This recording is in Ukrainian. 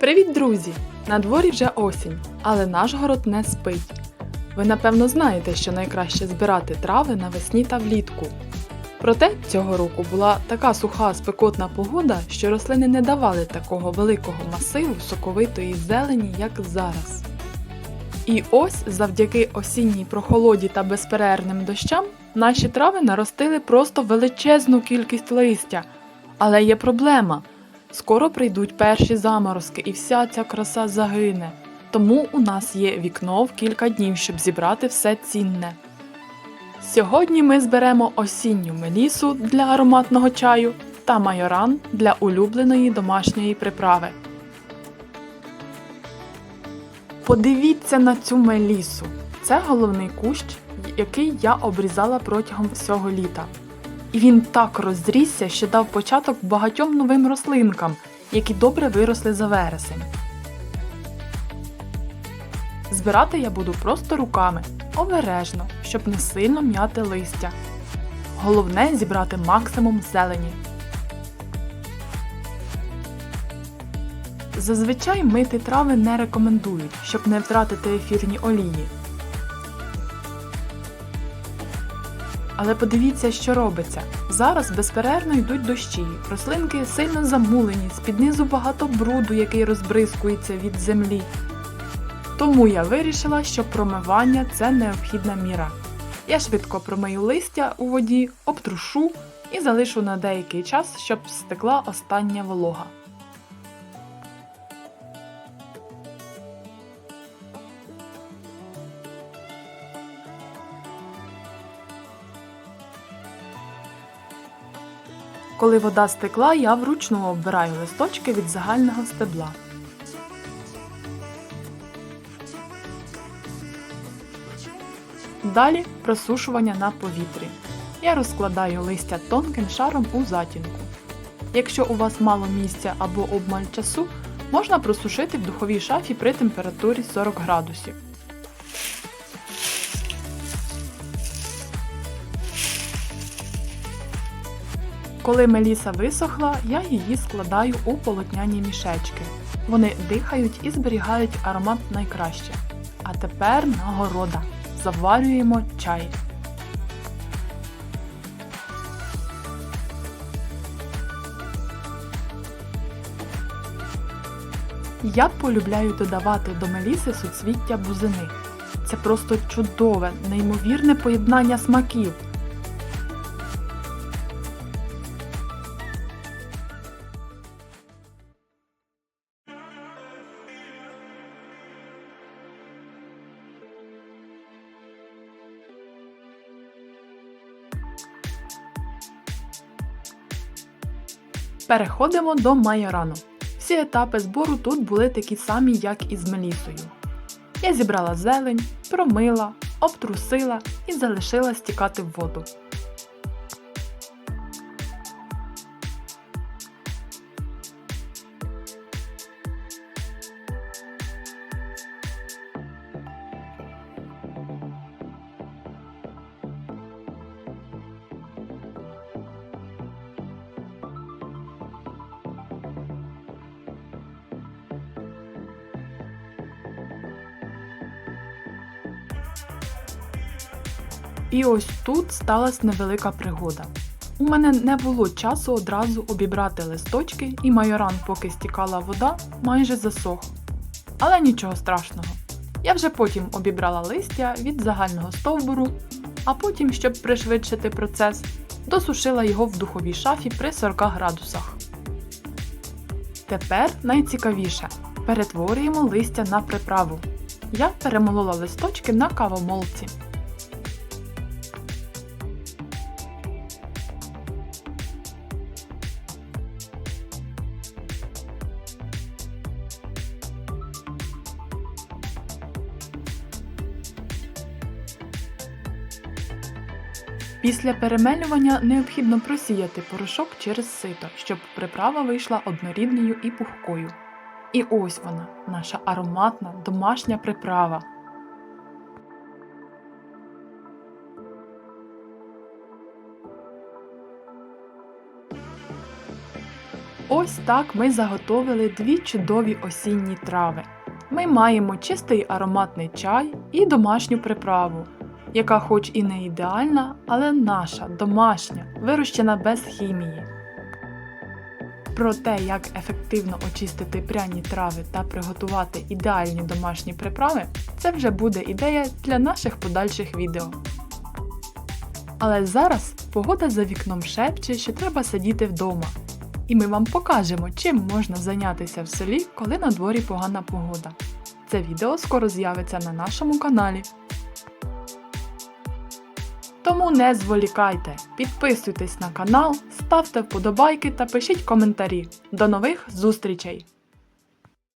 Привіт, друзі! На дворі вже осінь, але наш город не спить. Ви напевно знаєте, що найкраще збирати трави навесні та влітку. Проте цього року була така суха спекотна погода, що рослини не давали такого великого масиву соковитої зелені, як зараз. І ось завдяки осінній прохолоді та безперервним дощам наші трави наростили просто величезну кількість листя. Але є проблема. Скоро прийдуть перші заморозки, і вся ця краса загине. Тому у нас є вікно в кілька днів, щоб зібрати все цінне. Сьогодні ми зберемо осінню мелісу для ароматного чаю та майоран для улюбленої домашньої приправи. Подивіться на цю мелісу. Це головний кущ, який я обрізала протягом всього літа. І він так розрісся, що дав початок багатьом новим рослинкам, які добре виросли за вересень. Збирати я буду просто руками, обережно, щоб не сильно м'яти листя. Головне зібрати максимум зелені. Зазвичай мити трави не рекомендують, щоб не втратити ефірні олії. Але подивіться, що робиться. Зараз безперервно йдуть дощі, рослинки сильно замулені, з-під низу багато бруду, який розбризкується від землі. Тому я вирішила, що промивання це необхідна міра. Я швидко промию листя у воді, обтрушу і залишу на деякий час, щоб стекла остання волога. Коли вода стекла, я вручну оббираю листочки від загального стебла. Далі просушування на повітрі. Я розкладаю листя тонким шаром у затінку. Якщо у вас мало місця або обмаль часу, можна просушити в духовій шафі при температурі 40 градусів. Коли меліса висохла, я її складаю у полотняні мішечки. Вони дихають і зберігають аромат найкраще. А тепер нагорода. Заварюємо чай. Я полюбляю додавати до меліси суцвіття бузини. Це просто чудове, неймовірне поєднання смаків. Переходимо до майорану. Всі етапи збору тут були такі самі, як і з мелісою. Я зібрала зелень, промила, обтрусила і залишила стікати в воду. І ось тут сталася невелика пригода. У мене не було часу одразу обібрати листочки, і майоран, поки стікала вода, майже засох. Але нічого страшного. Я вже потім обібрала листя від загального стовбуру, а потім, щоб пришвидшити процес, досушила його в духовій шафі при 40 градусах. Тепер найцікавіше перетворюємо листя на приправу. Я перемолола листочки на кавомолці. Після перемелювання необхідно просіяти порошок через сито, щоб приправа вийшла однорідною і пухкою. І ось вона, наша ароматна домашня приправа. Ось так ми заготовили дві чудові осінні трави. Ми маємо чистий ароматний чай і домашню приправу, яка хоч і не ідеальна, але наша, домашня, вирощена без хімії. Про те, як ефективно очистити пряні трави та приготувати ідеальні домашні приправи, це вже буде ідея для наших подальших відео. Але зараз погода за вікном шепче, що треба сидіти вдома. І ми вам покажемо, чим можна зайнятися в селі, коли на дворі погана погода. Це відео скоро з'явиться на нашому каналі. Тому не зволікайте, підписуйтесь на канал, ставте вподобайки та пишіть коментарі. До нових зустрічей!